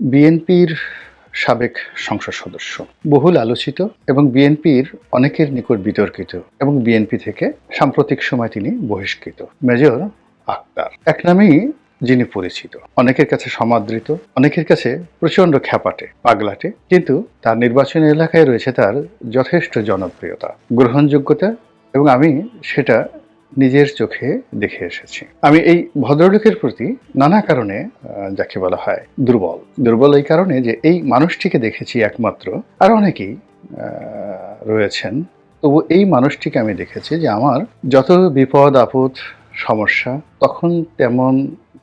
বিএনপির সাবেক সংসদ সদস্য। বহুল আলোচিত এবং বিএনপির অনেকের নিকট বিতর্কিত এবং বিএনপি থেকে সাম্প্রতিক সময় তিনি বহিষ্কৃত। মেজর আক্তার এক নামেই যিনি পরিচিত। অনেকের কাছে সমাদৃত, অনেকের কাছে প্রচণ্ড খ্যাপাটে, পাগলাটে। কিন্তু তার নির্বাচনী এলাকায় রয়েছে তার যথেষ্ট জনপ্রিয়তা, গ্রহণযোগ্যতা এবং আমি সেটা নিজের চোখে দেখে এসেছি। আমি এই ভদ্রলোকের প্রতি নানা কারণে যাকে বলা হয় দুর্বল। দুর্বল এই কারণে যে এই মানুষটিকে দেখেছি একমাত্র, আর অনেকেই রয়েছেন। তবু এই মানুষটিকে আমি দেখেছি যে আমার যত বিপদ, আপদ, সমস্যা, তখন তেমন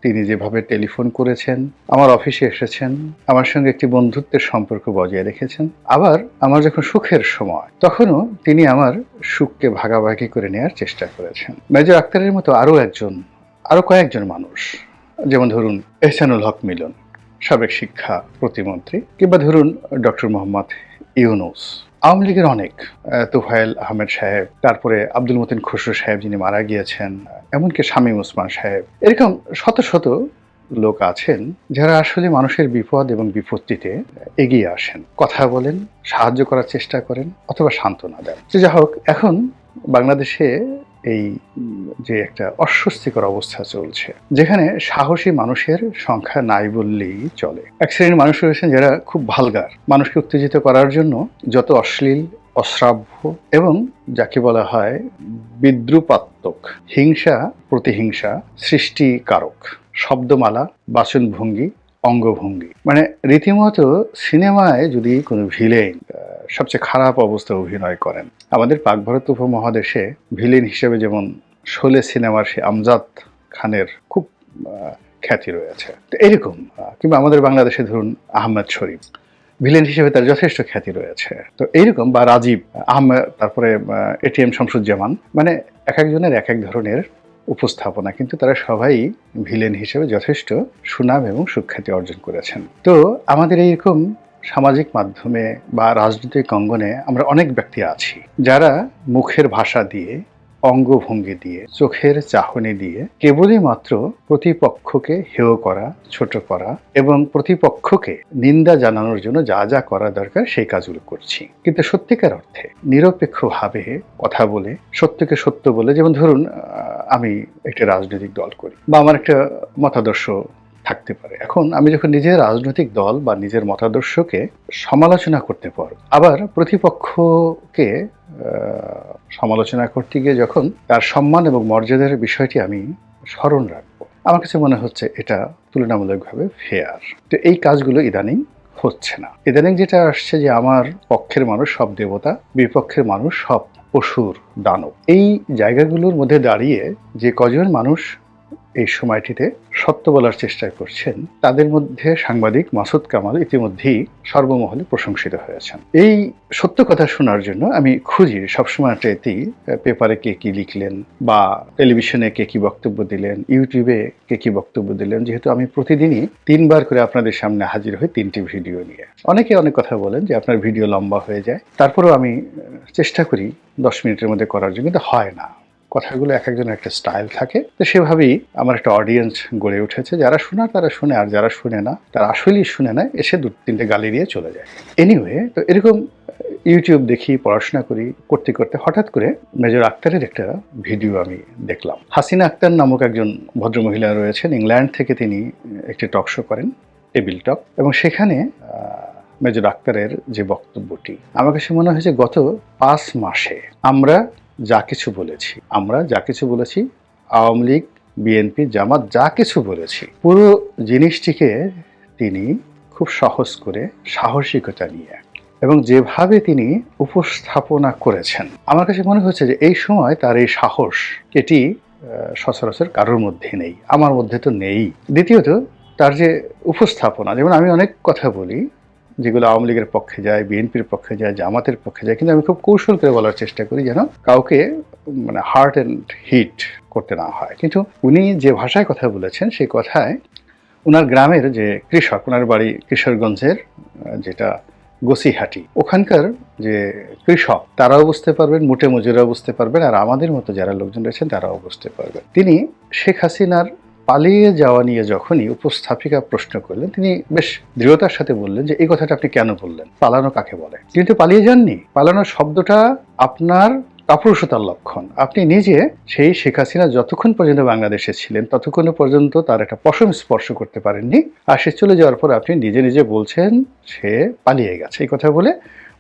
তিনি যেভাবে টেলিফোন করেছেন, আমার অফিসে এসেছেন, আমার সঙ্গে একটি বন্ধুত্বের সম্পর্ক বজায় রেখেছেন, আবার আমার যখন সুখের সময়, তখনও তিনি আমার সুখকে ভাগাভাগি করে নেওয়ার চেষ্টা করেছেন। মেজর আক্তারের মতো আরও একজন, আরও কয়েকজন মানুষ, যেমন ধরুন এহসানুল হক মিলন, সাবেক শিক্ষা প্রতিমন্ত্রী, কিংবা ধরুন ডক্টর মোহাম্মদ ইউনুস। আওয়ামী লীগের অনেক তোফায়েল আহমেদ সাহেব, তারপরে আব্দুল মতিন খসরু সাহেব যিনি মারা গিয়েছেন, এমনকি শামীম ওসমান সাহেব। এরকম শত শত লোক আছেন যারা আসলে মানুষের বিপদ এবং বিপত্তিতে এগিয়ে আসেন। কথা বলেন, সাহায্য করার চেষ্টা করেন, অথবা সান্ত্বনা দেন। যা হোক এখন বাংলাদেশে এই যে একটা অস্বস্তিকর অবস্থা চলছে, যেখানে সাহসী মানুষের সংখ্যা নাই বললেই চলে। এক শ্রেণির মানুষ রয়েছেন যারা খুব ভালগার। মানুষকে উত্তেজিত করার জন্য যত অশ্লীল, অশ্রাব্য এবং যাকে বলা হয় বিদ্রুপাত্মক হিংসা, প্রতিহিংসা সৃষ্টিকারক শব্দমালা, বাচনভঙ্গি, অঙ্গভঙ্গি। মানে রীতিমতো সিনেমায় যদি কোনো ভিলেন সবচেয়ে খারাপ অবস্থায় অভিনয় করেন। আমাদের পাক ভারত উপমহাদেশে ভিলেন হিসেবে যেমন শোলে সিনেমার সে আমজাদ খানের খুব খ্যাতি রয়েছে। তো এরকম কিংবা আমাদের বাংলাদেশে ধরুন আহমেদ শরীফ, ভিলেন হিসেবে তার যথেষ্ট খ্যাতি রয়েছে। তো এইরকম বা রাজীব, আহমেদ, তারপরে এটিএম শামসুজ্জামান মানে এক একজনের এক এক ধরনের উপস্থাপনা, কিন্তু তারা সবাই ভিলেন হিসেবে যথেষ্ট সুনাম এবং সুখ্যাতি অর্জন করেছেন। তো আমাদের এইরকম সামাজিক মাধ্যমে বা রাজনৈতিক অঙ্গনে আমরা অনেক ব্যক্তি আছি, যারা মুখের ভাষা দিয়ে, অঙ্গভঙ্গি দিয়ে, চোখের চাহনি দিয়ে কেবলই মাত্র প্রতিপক্ষকে হেয় করা, ছোট করা এবং প্রতিপক্ষকে নিন্দা জানানোর জন্য যা যা করা দরকার সেই কাজগুলো করছি। কিন্তু সত্যিকার অর্থে নিরপেক্ষভাবে কথা বলে, সত্যকে সত্য বলে, যেমন ধরুন আমি একটা রাজনৈতিক দল করি বা আমার একটা মতাদর্শ থাকতে পারে। এখন আমি যখন নিজের রাজনৈতিক দল বা নিজের মতাদর্শকে সমালোচনা করতে পারব, আবার প্রতিপক্ষকে সমালোচনা করতে গিয়ে যখন তার সম্মান এবং মর্যাদার বিষয়টি আমি স্মরণ রাখব, আমার কাছে মনে হচ্ছে এটা তুলনামূলকভাবে ফেয়ার তো এই কাজগুলো ইদানিং হচ্ছে না। ইদানিং যেটা আসছে যে আমার পক্ষের মানুষ সব দেবতা, বিপক্ষের মানুষ সব পশুর দানব। এই জায়গাগুলোর মধ্যে দাঁড়িয়ে যে কজন মানুষ এই সময়টিতে সত্য বলার চেষ্টা করছেন, তাদের মধ্যে সাংবাদিক মাসুদ কামাল ইতিমধ্যেই সর্বমহলে প্রশংসিত হয়েছেন। এই সত্য কথা শোনার জন্য আমি খুঁজি, সবসময় একটা পেপারে কে কি লিখলেন বা টেলিভিশনে কে কি বক্তব্য দিলেন, ইউটিউবে কে কি বক্তব্য দিলেন, যেহেতু আমি প্রতিদিনই তিনবার করে আপনাদের সামনে হাজির হই তিনটি ভিডিও নিয়ে। অনেকে অনেক কথা বলেন যে আপনার ভিডিও লম্বা হয়ে যায়, তারপরেও আমি চেষ্টা করি দশ মিনিটের মধ্যে করার জন্য, কিন্তু হয় না। কথাগুলো এক একজনের একটা স্টাইল থাকে। তো সেভাবেই আমার একটা অডিয়েন্স গড়ে উঠেছে। যারা শোনার তারা শুনে, আর যারা শুনে না, তারা আসলেই শুনে না এসে দু তিনটে গালি দিয়ে চলে যায়। এনিওয়ে তো এরকম ইউটিউব দেখি, পড়াশোনা করি, করতে করতে হঠাৎ করে মেজর আক্তারের একটা ভিডিও আমি দেখলাম। হাসিনা আক্তার নামক একজন ভদ্রমহিলা রয়েছেন। ইংল্যান্ড থেকে তিনি একটি টক শো করেন টেবিল টক এবং সেখানে মেজর আক্তারের যে বক্তব্যটি, আমার কাছে মনে হয়েছে গত পাঁচ মাসে আমরা যা কিছু বলেছি। আমরা যা কিছু বলেছি, আওয়ামী লীগ, বিএনপি, জামাত যা কিছু বলেছি। পুরো জিনিসটিকে তিনি খুব সহজ করে সাহসিকতা নিয়ে এবং যেভাবে তিনি উপস্থাপনা করেছেন, আমার কাছে মনে হচ্ছে যে এই সময় তার এই সাহস এটি সচরাচর কারোর মধ্যে নেই, আমার মধ্যে তো নেই। দ্বিতীয়ত, তার যে উপস্থাপনা, যেমন আমি অনেক কথা বলি যেগুলো আওয়ামী লীগের পক্ষে যায়, বিএনপির পক্ষে যায়, জামাতের পক্ষে যায়, কিন্তু আমি খুব কৌশল করে বলার চেষ্টা করি যেন কাউকে মানে হার্ট অ্যান্ড হিট করতে না হয়। কিন্তু উনি যে ভাষায় কথা বলেছেন, সেই কথায় ওনার গ্রামের যে কৃষক ওনার বাড়ি কিশোরগঞ্জের, যেটা গোসিহাটি, ওখানকার যে কৃষক, তারাও বুঝতে পারবেন, মোটে মজুরাও বুঝতে পারবেন, আর আমাদের মতো যারা লোকজন রয়েছেন, তারাও বুঝতে পারবেন। তিনি শেখ হাসিনার পালিয়ে যাওয়া নিয়ে যখনই উপস্থাপিকা প্রশ্ন করলেন, তিনি বেশ দৃঢ়তার সাথে বললেন যে, এই কথাটা আপনি কেন বললেন? পালানো কাকে বলে? কিন্তু পালিয়ে যাননি। পালানোর শব্দটা আপনার কাপুরুষতার লক্ষণ। আপনি নিজে সেই শেখ হাসিনা যতক্ষণ পর্যন্ত বাংলাদেশে ছিলেন, ততক্ষণ পর্যন্ত তার একটা পশম স্পর্শ করতে পারেননি। আর সে চলে যাওয়ার পর আপনি নিজে নিজে বলছেন, সে পালিয়ে গেছে। এই কথা বলে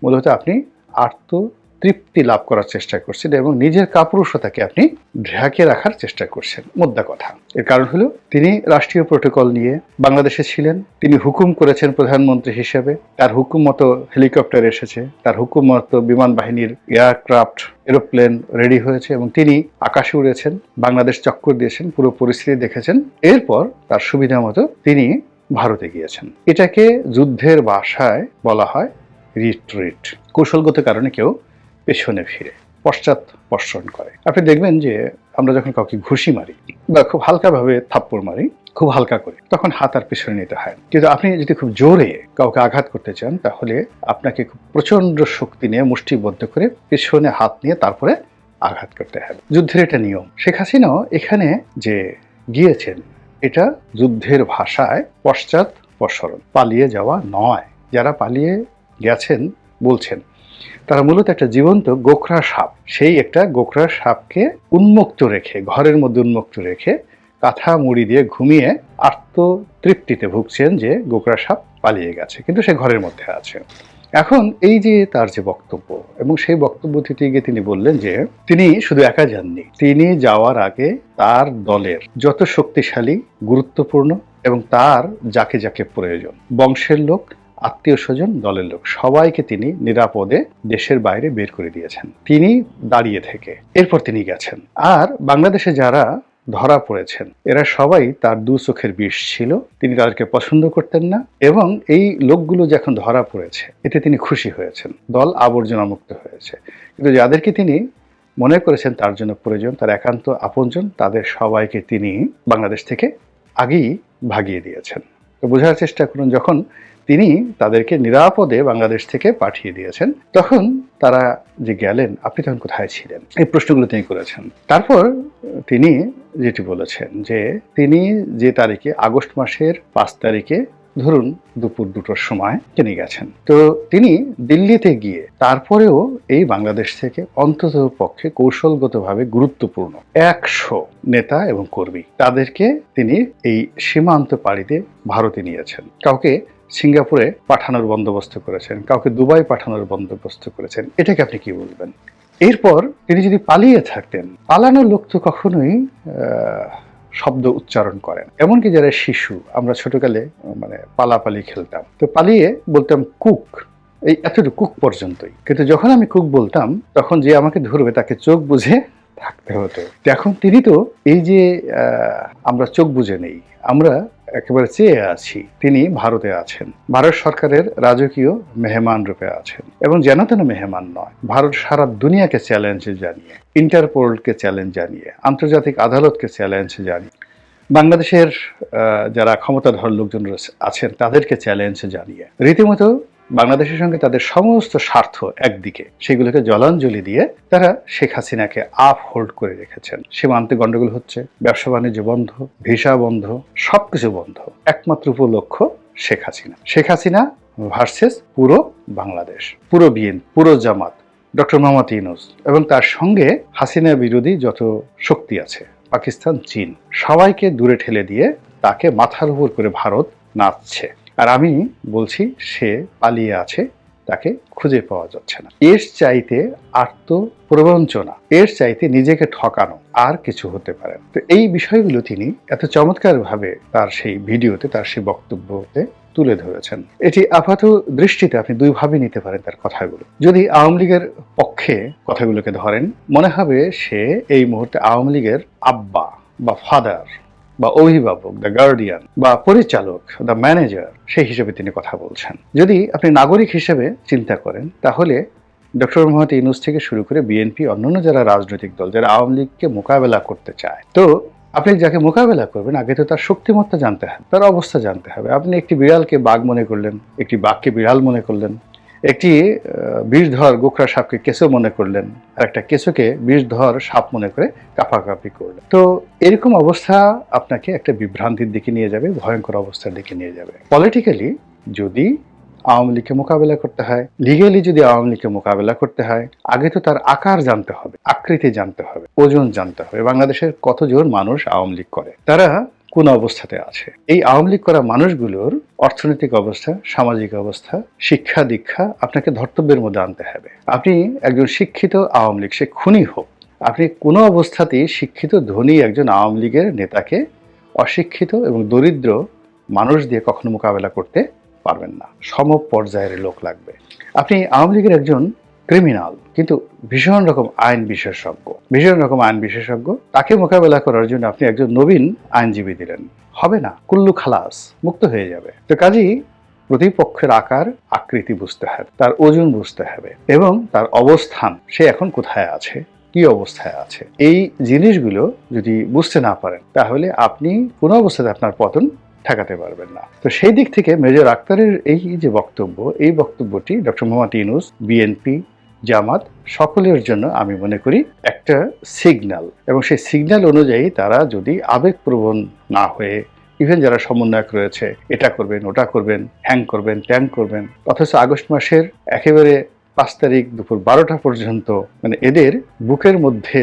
মূলত আপনি আত্ম তৃপ্তি লাভ করার চেষ্টা করছেন এবং নিজের কাপুরুষতাকে আপনি ঢাকে রাখার চেষ্টা করছেন। মোদ্দা কথা। এর কারণ হলো, তিনি রাষ্ট্রীয় প্রোটোকল নিয়ে বাংলাদেশে ছিলেন। তিনি হুকুম করেছেন প্রধানমন্ত্রী হিসেবে। তার হুকুম মতো হেলিকপ্টার এসেছে। তার হুকুম মতো বিমান বাহিনীর এয়ারক্রাফট, এরোপ্লেন রেডি হয়েছে এবং তিনি আকাশে উড়েছেন, বাংলাদেশ চক্কর দিয়েছেন, পুরো পরিস্থিতি দেখেছেন। এরপর তার সুবিধা মতো তিনি ভারতে গিয়েছেন। এটাকে যুদ্ধের ভাষায় বলা হয় রিট্রিট কৌশলগত কারণে কেউ পেছনে ফিরে, পশ্চাৎ বর্ষণ করে। আপনি দেখবেন যে আমরা যখন কাউকে ঘুষি মারি বা খুব হালকাভাবে থাপ্পড় মারি, খুব হালকা করে, তখন হাত আর পেছনে নিতে হয় কিন্তু আপনি যদি খুব জোরে কাউকে আঘাত করতে চান, তাহলে আপনাকে খুব প্রচণ্ড শক্তি নিয়ে, মুষ্টিবদ্ধ করে পেছনে হাত নিয়ে তারপরে আঘাত করতে হবে। যুদ্ধের এটা নিয়ম। শেখ হাসিনাও এখানে যে গিয়েছেন, এটা যুদ্ধের ভাষায় পশ্চাৎ প্রসরণ, পালিয়ে যাওয়া নয়। যারা পালিয়ে গেছেন, বলছেন। তারা মূলত একটা জীবন্ত গোখরা সাপ। সেই একটা গোখরা সাপকে উন্মুক্ত রেখে, ঘরের মধ্যে উন্মুক্ত রেখে কাঁথা মুড়ি দিয়ে ঘুমিয়ে আত্মতৃপ্তিতে ভুগছেন যে গোকরা সাপ পালিয়ে গেছে, কিন্তু সে ঘরের মধ্যে আছে। এখন এই যে তার যে বক্তব্য, এবং সেই বক্তব্যটিতে গিয়ে তিনি বললেন যে তিনি শুধু একা যাননি, তিনি যাওয়ার আগে তার দলের যত শক্তিশালী, গুরুত্বপূর্ণ এবং তার যাকে যাকে প্রয়োজন, বংশের লোক আত্মীয় স্বজন দলের লোক, সবাইকে তিনি নিরাপদে দেশের বাইরে বের করে দিয়েছেন। তিনি দাঁড়িয়ে থেকে, এরপর তিনি গেছেন। আর বাংলাদেশে যারা ধরা পড়েছেন, এরা সবাই তার দু চোখের বিষ ছিল, তিনি তাদেরকে পছন্দ করতেন না এবং এই লোকগুলো যখন ধরা পড়েছে, এতে তিনি খুশি হয়েছেন। দল আবর্জনা মুক্ত হয়েছে। কিন্তু যাদেরকে তিনি মনে করেছেন তার জন্য প্রয়োজন, তার একান্ত আপনজন, তাদের সবাইকে তিনি বাংলাদেশ থেকে আগেই ভাগিয়ে দিয়েছেন। বোঝার চেষ্টা করুন, যখন তিনি তাদেরকে নিরাপদে বাংলাদেশ থেকে পাঠিয়ে দিয়েছেন, তখন তারা যে গেলেন, আপনি তখন কোথায় ছিলেন? এই প্রশ্নগুলো তিনি করেছেন। তারপর তিনি যেটি বলেছেন যে তিনি যে তারিখে, আগস্ট মাসের পাঁচ তারিখে ধরুন দুপুর দুটোর সময় তিনি গেছেন। তো তিনি দিল্লিতে গিয়ে তারপরেও এই বাংলাদেশ থেকে অন্তত পক্ষে কৌশলগতভাবে গুরুত্বপূর্ণ একশো নেতা এবং কর্মী তাদেরকে তিনি এই সীমান্ত পাড়িতে ভারতে নিয়েছেন। কাউকে সিঙ্গাপুরে পাঠানোর বন্দোবস্ত করেছেন, কাউকে দুবাই পাঠানোর বন্দোবস্ত করেছেন, এটাকে আপনি কি বলবেন? এরপর তিনি যদি পালিয়ে থাকতেন, পালানোর লোক তো কখনোই শব্দ উচ্চারণ করেন। এমনকি যারা শিশু, আমরা ছোটকালে মানে পালাপালি খেলতাম। তো পালিয়ে বলতাম, কুক। এই এতটুকু কুক পর্যন্তই। কিন্তু যখন আমি কুক বলতাম, তখন যে আমাকে ধরবে, তাকে চোখ বুঝে থাকতে হতো। এখন তিনি তো এই যে আমরা চোখ বুঝে নেই, আমরা একেবারে চেয়ে আছি তিনি ভারতে আছেন, ভারত সরকারের রাজকীয় মেহমান রূপে আছেন এবং যেন তেন মেহমান নয়, ভারত সারা দুনিয়াকে চ্যালেঞ্জ জানিয়ে ইন্টারপোলকে চ্যালেঞ্জ জানিয়ে, আন্তর্জাতিক আদালতকে চ্যালেঞ্জ জানিয়ে, বাংলাদেশের যারা ক্ষমতাধর লোকজন আছেন, তাদেরকে চ্যালেঞ্জ জানিয়ে, রীতিমতো বাংলাদেশের সঙ্গে তাদের সমস্ত স্বার্থ একদিকে, সেগুলোকে জলাঞ্জলি দিয়ে তারা শেখ হাসিনাকে আপ হোল্ড করে রেখেছেন। সীমান্তে গন্ডগোল হচ্ছে, ব্যবসা বাণিজ্য বন্ধ, ভিসা বন্ধ, সবকিছু বন্ধ। একমাত্র উপলক্ষ শেখ হাসিনা। শেখ হাসিনা ভার্সেস পুরো বাংলাদেশ, পুরো বিএন পুরো জামাত, ডক্টর মোহাম্মদ ইউনুস এবং তার সঙ্গে হাসিনা বিরোধী যত শক্তি আছে, পাকিস্তান, চীন, সবাইকে দূরে ঠেলে দিয়ে তাকে মাথার উপর করে ভারত নাচছে। আর আমি বলছি, সে পালিয়ে আছে, তাকে খুঁজে পাওয়া যাচ্ছে না। এর চাইতে আত্ম প্রবঞ্চনা এর চাইতে নিজেকে ঠকানো আর কিছু হতে পারে তো এই বিষয়গুলো তিনি এত চমৎকারভাবে তার সেই ভিডিওতে, তার সেই বক্তব্যতে তুলে ধরেছেন। এটি আপাত দৃষ্টিতে আপনি দুইভাবে নিতে পারেন তার কথাগুলো। যদি আওয়ামী লীগের পক্ষে কথাগুলোকে ধরেন, মনে হবে সে এই মুহূর্তে আওয়ামী লীগের আব্বা বা ফাদার। বা অভিভাবক দ্য গার্ডিয়ান বা পরিচালক দ্য ম্যানেজার সেই হিসেবে তিনি কথা বলছেন। যদি আপনি নাগরিক হিসেবে চিন্তা করেন, তাহলে ডক্টর মোহাম্মদ ইউনুস থেকে শুরু করে বিএনপি, অন্যান্য যারা রাজনৈতিক দল, যারা আওয়ামী লীগকে মোকাবেলা করতে চায়, তো আপনি যাকে মোকাবেলা করবেন, আগে তো তার শক্তিমত্তা জানতে হবে, তার অবস্থা জানতে হবে। আপনি একটি বিড়ালকে বাঘ মনে করলেন, একটি বাঘকে বিড়াল মনে করলেন একটি বিষধর গোখরা সাপকে কেঁচো মনে করলেন আর একটা কেঁচোকে বিষধর সাপ মনে করে কাঁপাকাঁপি করলেন। তো এরকম অবস্থা আপনাকে একটা বিভ্রান্তির দিকে নিয়ে যাবে, ভয়ঙ্কর অবস্থার দিকে নিয়ে যাবে। পলিটিক্যালি যদি আওয়ামী লীগকে মোকাবেলা করতে হয়, লিগেলি যদি আওয়ামী লীগকে মোকাবেলা করতে হয়, আগে তো তার আকার জানতে হবে, আকৃতি জানতে হবে, ওজন জানতে হবে। বাংলাদেশের কতজন মানুষ আওয়ামী লীগ করে? তারা কোন অবস্থাতে আছে? এই আওয়ামী লীগ করা মানুষগুলোর অর্থনৈতিক অবস্থা, সামাজিক অবস্থা, শিক্ষা দীক্ষা আপনাকে ধর্তব্যের মধ্যে আনতে হবে। আপনি একজন শিক্ষিত আওয়ামী লীগ, সে খুনি হোক, আপনি কোনো অবস্থাতেই শিক্ষিত, ধনী একজন আওয়ামী লীগের নেতাকে অশিক্ষিত এবং দরিদ্র মানুষ দিয়ে কখনো মোকাবেলা করতে পারবেন না। সম পর্যায়ের লোক লাগবে। আপনি আওয়ামী লীগের একজন ক্রিমিনাল কিন্তু ভীষণ রকম আইন বিশেষজ্ঞ। ভীষণ রকম আইন বিশেষজ্ঞ। তাকে মোকাবেলা করার জন্য আপনি একজন নবীন আইনজীবী দিলেন। হবে না, কুল্লু খালাস, মুক্ত হয়ে যাবে। তো কাজেই প্রতিপক্ষের আকার, আকৃতি বুঝতে হবে, তার ওজন বুঝতে হবে এবং তার অবস্থান, সে এখন কোথায় আছে, কি অবস্থায় আছে, এই জিনিসগুলো যদি বুঝতে না পারেন, তাহলে আপনি কোনো অবস্থাতে আপনার পতন ঠেকাতে পারবেন না। তো সেই দিক থেকে মেজর আক্তারের এই যে বক্তব্য, এই বক্তব্যটি ডক্টর মোহাম্মদ ইউনুস, বিএনপি জামাত সকলের জন্য আমি মনে করি একটা সিগন্যাল এবং সেই সিগন্যাল অনুযায়ী তারা যদি আবেগপ্রবণ না হয়ে ইভেন যারা সমন্বয়ক রয়েছে, এটা করবেন, ওটা করবেন হ্যাং করবেন ট্যাং করবেন, অথচ আগস্ট মাসের একেবারে পাঁচ তারিখ দুপুর বারোটা পর্যন্ত মানে এদের বুকের মধ্যে